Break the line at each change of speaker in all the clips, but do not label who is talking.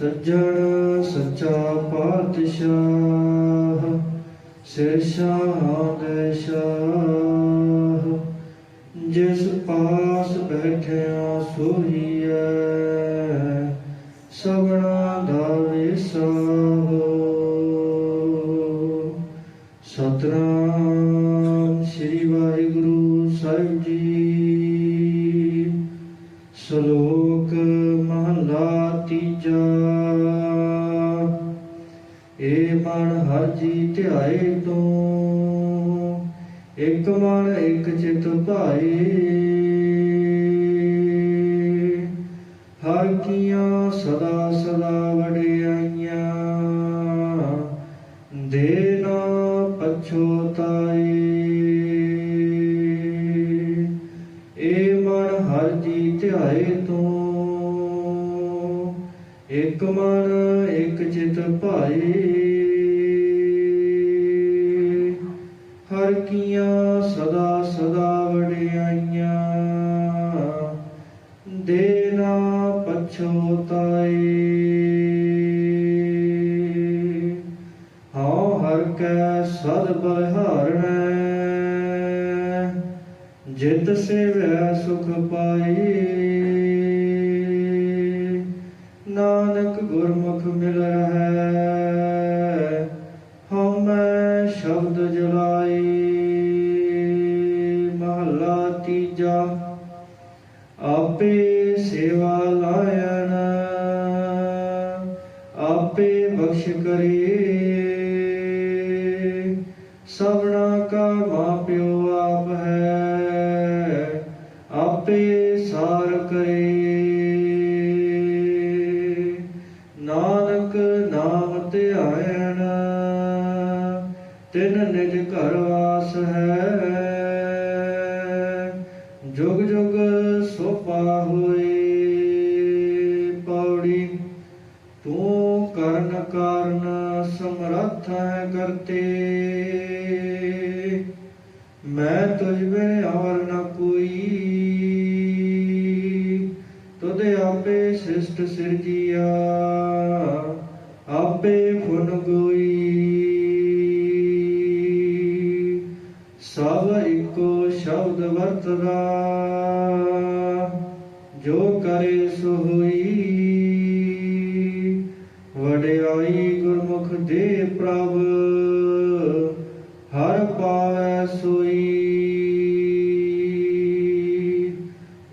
ਸੱਜਣ ਸੱਚਾ ਪਾਤਸ਼ਾਹ ਸਿਰ ਸ਼ਾਹ ਦੇ ਸ਼ਾਹ। ਜਿਸ ਪਾਸ ਬੈਠਿਆ ਸੋਈਐ ਸਗਣਾ ਦਾ ਵਿਸਾਹੋ ਸਤਨਾਮ ਸ੍ਰੀ ਵਾਹਿਗੁਰੂ ਸਾਹਿਬ ਜੀ। ਸ਼ਲੋਕ ਮਹਲਾ ਤੀਜਾ। ਮਨ ਹਰ ਜੀ ਧਿਆਏ ਤੂੰ। ਇੱਕ ਮਨ, ਇੱਕ ਚਿਤ ਭਾਏ। ਹਰ ਕੀਆਂ ਸਦਾ ਸਦਾ ਵਡਿਆਈਆਂ। ਦੇ ਨਾ ਪਛੋਤਾਈ ਏ ਮਨ ਹਰ ਜੀ ਧਿਆਏ ਤੂੰ। ਇੱਕ ਮਨ, ਇੱਕ ਚਿਤ ਭਾਈ ਕੈ ਸਦ ਬਲਿਹਾਰਣੈ ਜਿਤ ਸੇਵੈ ਸੁਖ ਪਾਈ। ਨਾਨਕ ਗੁਰਮੁਖ ਮਿਲ ਰਹੈ ਹਉ ਸ਼ਬਦ ਜਲਾਈ। ਮਹਲਾ ਤੀਜਾ, ਆਪੇ ਸੇਵਾ ਲਾਇਣ, ਆਪੇ ਬਖਸ਼ ਕਰੇ। ਮਾਪਿਓ ਆਪ ਹੈ, ਆਪੇ ਸਾਰ ਕਰੇ। ਨਾਨਕ ਨਾਮ ਧਿਆਇਣ ਤਿਨ ਨਿਜ ਘਰ ਵਾਸ ਹੈ। ਜੁਗ ਜੁਗ ਸੋਪਾ ਹੋਏ, ਪੌੜੀ, ਤੂੰ ਕਰਨ ਕਾਰਨ ਸਮਰੱਥ ਹੈ ਕਰਤੇ। ਤੁਧ ਆਪੇ ਸ੍ਰਿਸ਼ਟ ਸਿਰਜੀਆ ਆਪੇ ਫੁਨ ਗੋਈ ਸਭ ਇੱਕੋ ਸ਼ਬਦ ਵਰਤਦਾ, ਜੋ ਕਰੇ ਸੋ ਹੋਈ। ਵਡਿਆਈ ਗੁਰਮੁਖ ਦੇ ਪ੍ਰਭ, ਹਰ ਪਾਵੈ ਸੋਈ।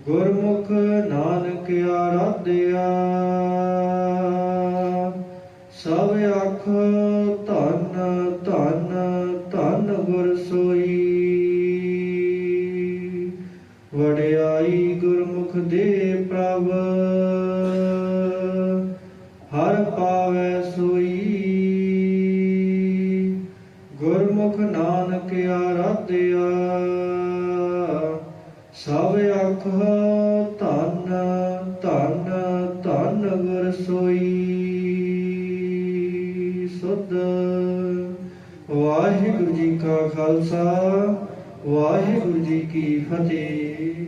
ਗੁਰਮੁਖ ਵਡਿਆਈ ਗੁਰਮੁਖ ਦੇ ਪ੍ਰਭ। ਹਰ ਪਾਵੈ ਸੋਈ। ਗੁਰਮੁਖ ਨਾਨਕ ਆਰਾਧਿਆ। ਸਭ ਅੱਖ ਧਨ ਧਨ ਧਨ ਗੁਰ ਸੋਈ। ਸੁਧ ਵਾਹਿਗੁਰੂ ਜੀ ਕਾ ਖਾਲਸਾ। ਵਾਹਿਗੁਰੂ ਜੀ ਕੀ ਫਤਿਹ।